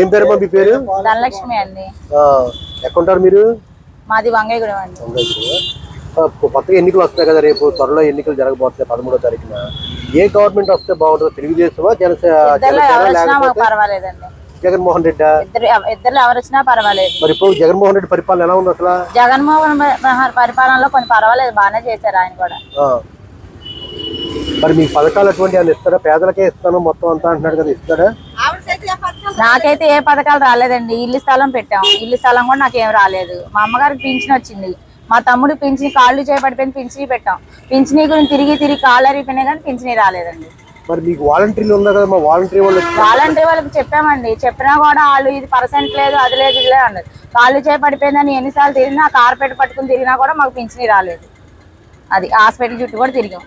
ఏం పేరమ్మా మీ పేరు? ధనలక్ష్మి అండి. ఎక్కడుంటారు మీరు? మాది వంగయ్యగూడెం అండి. కొత్తగా ఎన్నికలు వస్తున్నాయి కదా రేపు త్వరలో ఎన్నికలు జరగబోతున్నాయి పదమూడో తారీఖున. ఏ గవర్నమెంట్ వస్తే బాగుంటుందో? తెలుగుదేశమా జనసేన పర్వాలేదండి. జగన్మోహన్ రెడ్డి? ఇద్దరు ఎవరు వచ్చినా పర్వాలేదు. మరి ఇప్పుడు జగన్మోహన్ రెడ్డి పరిపాలన ఎలా ఉంది అసలు? జగన్మోహన్ పరిపాలనలో కొంచెం పర్వాలేదు బాగానే చేశారు ఆయన కూడా. మరి మీ పథకాలు అటువంటి ఏమైనా ఇస్తారా? పేదలకే ఇస్తాను మొత్తం అంతా అంటున్నాడు కదా ఇస్తాడా? నాకైతే ఏ పథకాలు రాలేదండి. ఇల్లు స్థలం పెట్టాం. ఇల్లు స్థలం కూడా నాకేం రాలేదు. మా అమ్మగారికి పింఛన్ వచ్చింది. మా తమ్ముడు పింఛని కాళ్ళు చేపడిపోయింది పింఛనీ పెట్టాం. పింఛనీ గురించి తిరిగి తిరిగి కాళ్ళు అరిగిపోయినాయి కానీ పింఛనీ రాలేదండి. మరి మీకు వాలంటీర్లు ఉన్నారు కదా మా వాలంటీర్ వాళ్ళు వాలంటీర్ వాళ్ళకి చెప్పామండి. చెప్పినా కూడా వాళ్ళు ఇది పర్సెంట్ లేదు అది లేదు ఇది లేదు అన్నది కాళ్ళు చేపడిపోయిందని ఎన్నిసార్లు తిరిగినా కార్పెట్ పట్టుకుని తిరిగినా కూడా మాకు పింఛనీ రాలేదు. అది హాస్పిటల్ చుట్టూ కూడా తిరిగాం.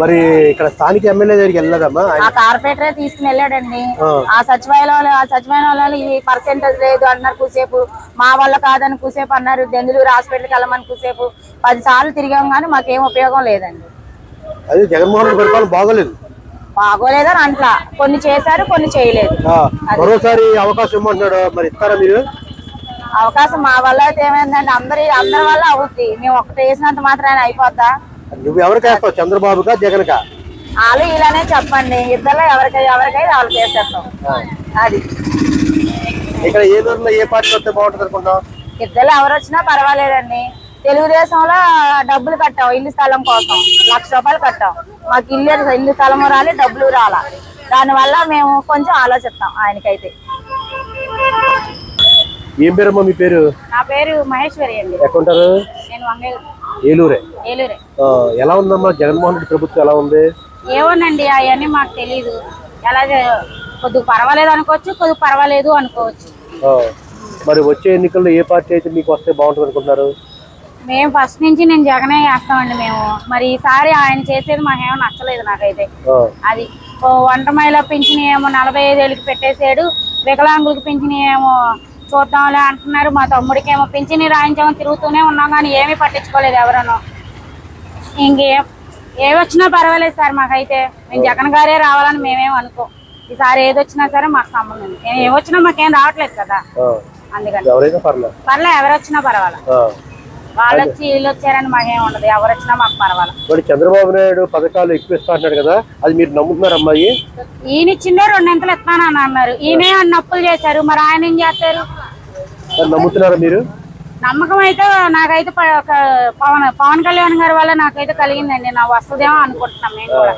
మరి ఇక్కడ స్థానిక ఎమ్మెల్యే దగ్గరికి వెళ్ళదమ్మా ఆ కార్పొరేటరే తీసుకుని వెళ్ళాడండి. ఆ. సచివాలయం ఆ సచివాలయం వాళ్ళు ఇది పర్సెంటేజ్ లేదు అన్నారు కూసేపు. మా వల్ల కాదని కూసేపు అన్నారు. దెందులూరు హాస్పిటల్కి వెళ్ళమని కూసేపు. పది సార్లు తిరిగాం కానీ మాకేం ఉపయోగం లేదండి. అదే జగన్మోహన్ రెడ్డి పరిపాలన బాగోలేదు. బాగోలేదని అంట్లా. కొన్ని చేశారు కొన్ని చేయలేదు. మరోసారి అవకాశం ఇమ్మంటున్నాడు మరి ఇస్తారా మీరు? అవకాశం మా వల్ల అయితే ఏమైందండి అందరి అందరి వల్ల అవుద్ది. మేము ఒకటి వేసినంత మాత్రాన అయిపోద్దా? నువ్వు ఎవరికి వేస్తావు? చంద్రబాబుగా జగన్కా? వాళ్ళు ఇలానే చెప్పండి. ఇద్దరు ఎవరికై ఎవరికైతే వాళ్ళకి వేసేస్తాం. అది. ఇక్కడ ఏ రోజున ఏ పార్టీ వస్తే బాగుంటుంది అనుకుంటాం ఇద్దరు ఎవరు వచ్చినా పర్వాలేదండి. తెలుగుదేశంలో డబ్బులు కట్టాం ఇల్లు స్థలం కోసం. లక్ష రూపాయలు కట్టాం. మాకు ఇల్లు ఇల్లు స్థలము రాలి డబ్బులు రాలా. దానివల్ల మేము కొంచెం ఆలోచిస్తాం ఆయనకైతే. ఏం పేరమ్మా మీ పేరు? నా పేరు మహేశ్వరి అండి. ఎక్కడుంటారు? నేను వంగే ఏలూరే. ఎలా ఉందమ్మా? జగన్మోహన్ రెడ్డి ప్రభుత్వం ఎలా ఉంది? ఏమోనండి అవన్నీ మాకు తెలీదు. ఎలా కొద్దిగా పర్వాలేదు అనుకోవచ్చు కొద్దిగా పర్వాలేదు అనుకోవచ్చు. మరి వచ్చే ఎన్నికల్లో ఏ పార్టీ అయితే మీకు వస్తే బాగుంటుంది అనుకుంటున్నారు? మేము ఫస్ట్ నుంచి నేను జగనే వేస్తామండి మేము. మరి ఈసారి ఆయన చేసేది మాకేమో నచ్చలేదు నాకైతే. అది వంట మహిళ పింఛన్ ఏమో నలభై ఐదేళ్ళకి పెట్టేసాడు వికలాంగులకు పింఛన్ ఏమో చూద్దాంలే అంటున్నారు. మా తమ్ముడికి ఏమో పింఛని రాయించామని తిరుగుతూనే ఉన్నాం కానీ ఏమీ పట్టించుకోలేదు ఎవరను. ఇంకే ఏమి వచ్చినా పర్వాలేదు సార్ మాకైతే. మేము జగన్ గారే రావాలని మేమేం అనుకో. ఈసారి ఏది వచ్చినా సరే మాకు సంబంధం ఉంది ఏం ఏమొచ్చినా మాకేం రావట్లేదు కదా. అందుకని. పర్లే. ఎవరు వచ్చినా పర్వాలా. వాళ్ళు వచ్చి వీళ్ళు వచ్చారని మాకేం ఉండదు. ఎవరు వచ్చినా మాకు పర్వాలా. మరి చంద్రబాబు నాయుడు పథకాలు ఎక్కువ కదా అది మీరు నమ్ముతున్నారు అమ్మాయి? ఈయన ఇచ్చిందే రెండింతలు ఇస్తానని అన్నారు. ఈయనే అన్ని అప్పులు చేశారు. మరి ఆయన ఏం చేస్తారు? నమ్ముతున్నారా మీరు? నమ్మకం అయితే నాకైతే పవన్ పవన్ కళ్యాణ్ గారి వల్ల నాకైతే కలిగిందండి. నా వస్తుందేమో అనుకుంటున్నాం మేము కూడా.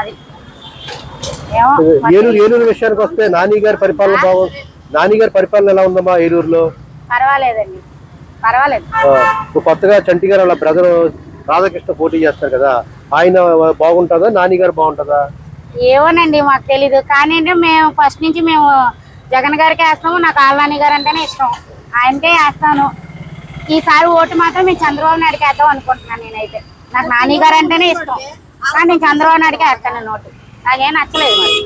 అది. ఏమో ఏలూరు ఏలూరు విషయానికి వస్తే నాని గారి పరిపాలన బాగుంది నాని గారి పరిపాలన ఎలా ఉందమ్మా ఏలూరులో? పర్వాలేదండి. పర్వాలేదు. కొత్తగా చంటి గారు వాళ్ళ బ్రదర్ రాధాకృష్ణ పోటీ చేస్తారు కదా ఆయన బాగుంటుందా? నాని గారు బాగుంటుందా? ఏమోనండి మాకు తెలీదు. కానీ అంటే మేము ఫస్ట్ నుంచి మేము జగన్ గారికి వేస్తాము నాకు ఆళ్ళాని గారు అంటేనే ఇష్టం. ఆయనకే వేస్తాను. ఈసారి ఓటు మాత్రం మేము చంద్రబాబు నాయుడుకి వేద్దాం అనుకుంటున్నాను నేనైతే. నాకు నాని గారు అంటేనే ఇష్టం. కానీ నేను చంద్రబాబు నాయుడుకి వేస్తాను ఓటు నాకేం నచ్చలేదు మరి.